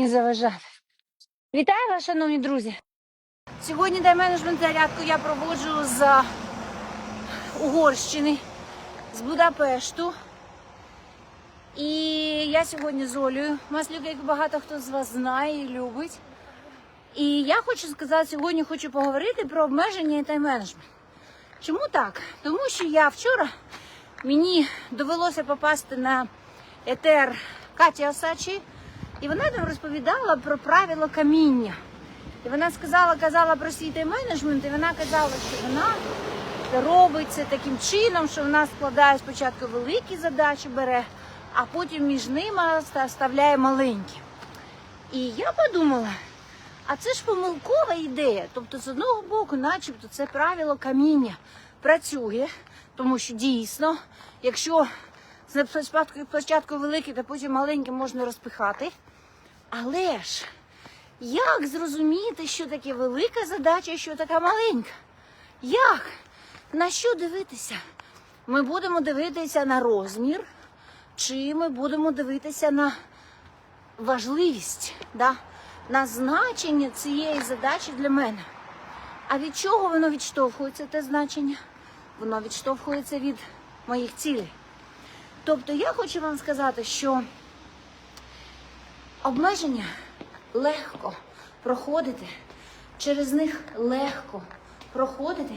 не заважати. Вітаю вас, шановні друзі! Сьогодні тайм-менеджмент зарядку я проводжу з Угорщини, з Будапешту. І я сьогодні з Олею Маслюк, як багато хто з вас знає і любить. І я хочу сказати, сьогодні хочу поговорити про обмеження і тайм-менеджмент. Чому так? Тому що я вчора мені довелося попасти на етер Каті Осачі, і вона там розповідала про правила каміння. І вона сказала, казала про свій тайм-менеджмент, і вона казала, що вона робить це таким чином, що вона складає спочатку великі задачі, бере, а потім між ними ста- вставляє маленькі. І я подумала, а це ж помилкова ідея. Тобто, з одного боку, начебто, це правило каміння працює, тому що дійсно, якщо спочатку, великі, то потім маленькі можна розпихати. Але ж як зрозуміти, що таке велика задача, що така маленька? Як? На що дивитися? Ми будемо дивитися на розмір, чи ми будемо дивитися на важливість, да? на значення цієї задачі для мене. А від чого воно відштовхується, те значення? Воно відштовхується від моїх цілей. Тобто я хочу вам сказати, що обмеження легко проходити, через них легко проходити,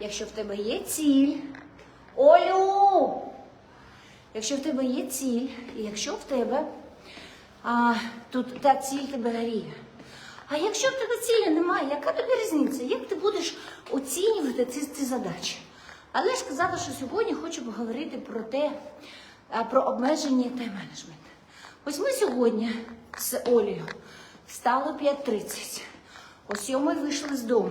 якщо в тебе є ціль. Олю! Якщо в тебе є ціль, і якщо в тебе а, тут та ціль тебе гріє. А якщо в тебе цілі немає, яка тобі різниця? Як ти будеш оцінювати ці, ці задачі? Але ж сказала, що сьогодні хочу поговорити про те, про обмеження тайм-менеджмент. Ось ми сьогодні з Олею встали 5.30. О 7 вийшли з дому.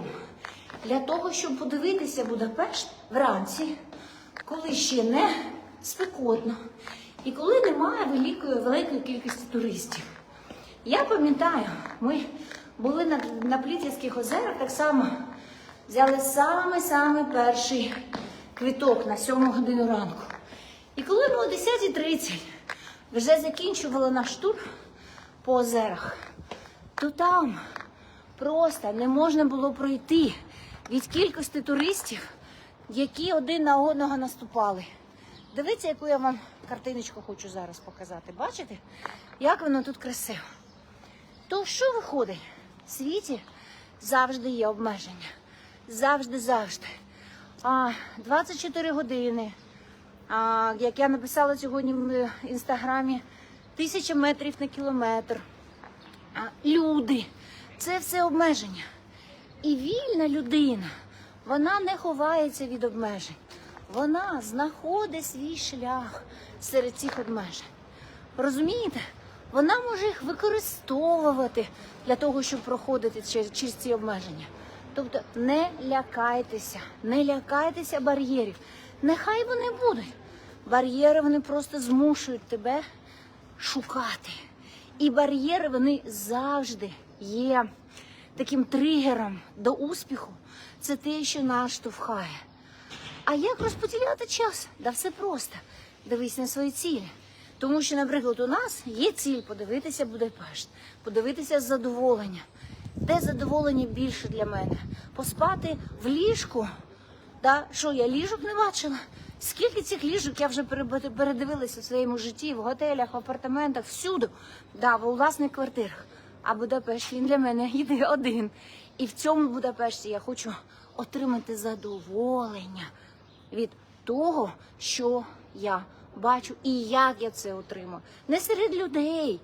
Для того, щоб подивитися Будапешт вранці, коли ще не спекотно і коли немає великої, великої кількості туристів. Я пам'ятаю, ми були на, на Плітівських озерах, так само взяли саме-саме перший квиток на 7 годину ранку. І коли ми о 10.30 вже закінчували наш тур по озерах, то там просто не можна було пройти від кількості туристів, які один на одного наступали. Дивіться, яку я вам картиночку хочу зараз показати. Бачите, як воно тут красиво. То що виходить? В світі завжди є обмеження. Завжди, завжди. А, 24 години. Як я написала сьогодні в інстаграмі, тисяча метрів на кілометр. Люди. Це все обмеження. І вільна людина, вона не ховається від обмежень. Вона знаходить свій шлях серед цих обмежень. Розумієте? Вона може їх використовувати для того, щоб проходити через ці обмеження. Тобто не лякайтеся, не лякайтеся бар'єрів. Нехай вони будуть. Бар'єри вони просто змушують тебе шукати. І бар'єри вони завжди є таким тригером до успіху. Це те, що нас штовхає. А як розподіляти час? Да все просто. Дивись на свої цілі. Тому що, наприклад, у нас є ціль подивитися Будапешт, подивитися задоволення. Де задоволення більше для мене? Поспати в ліжку. Да? Що я ліжок не бачила? Скільки цих ліжок я вже передивилася в своєму житті, в готелях, в апартаментах, всюди, да, в власних квартирах. А Будапешт він для мене єди один. І в цьому Будапешті я хочу отримати задоволення від того, що я бачу і як я це отримую. Не серед людей,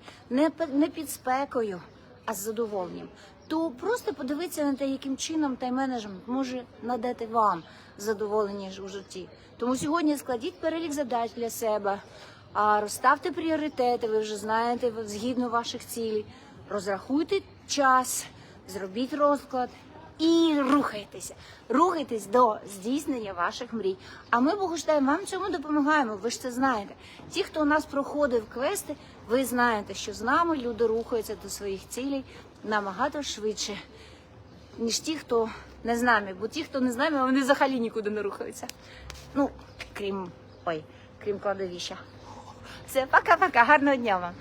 не під спекою, а з задоволенням. То просто подивитися на те, яким чином тайм-менеджмент може надати вам задоволення у житті. Тому сьогодні складіть перелік задач для себе, розставте пріоритети, ви вже знаєте згідно ваших цілей. Розрахуйте час, зробіть розклад і рухайтеся. Рухайтесь до здійснення ваших мрій. А ми, Богуштайн, вам цьому допомагаємо. Ви ж це знаєте. Ті, хто у нас проходив квести, ви знаєте, що з нами люди рухаються до своїх цілей набагато швидше, ніж ті, хто не з нами. Бо ті, хто не з нами, вони взагалі нікуди не рухаються. Ну, крім ой, крім кладовища. Все, пока-пока, гарного дня вам.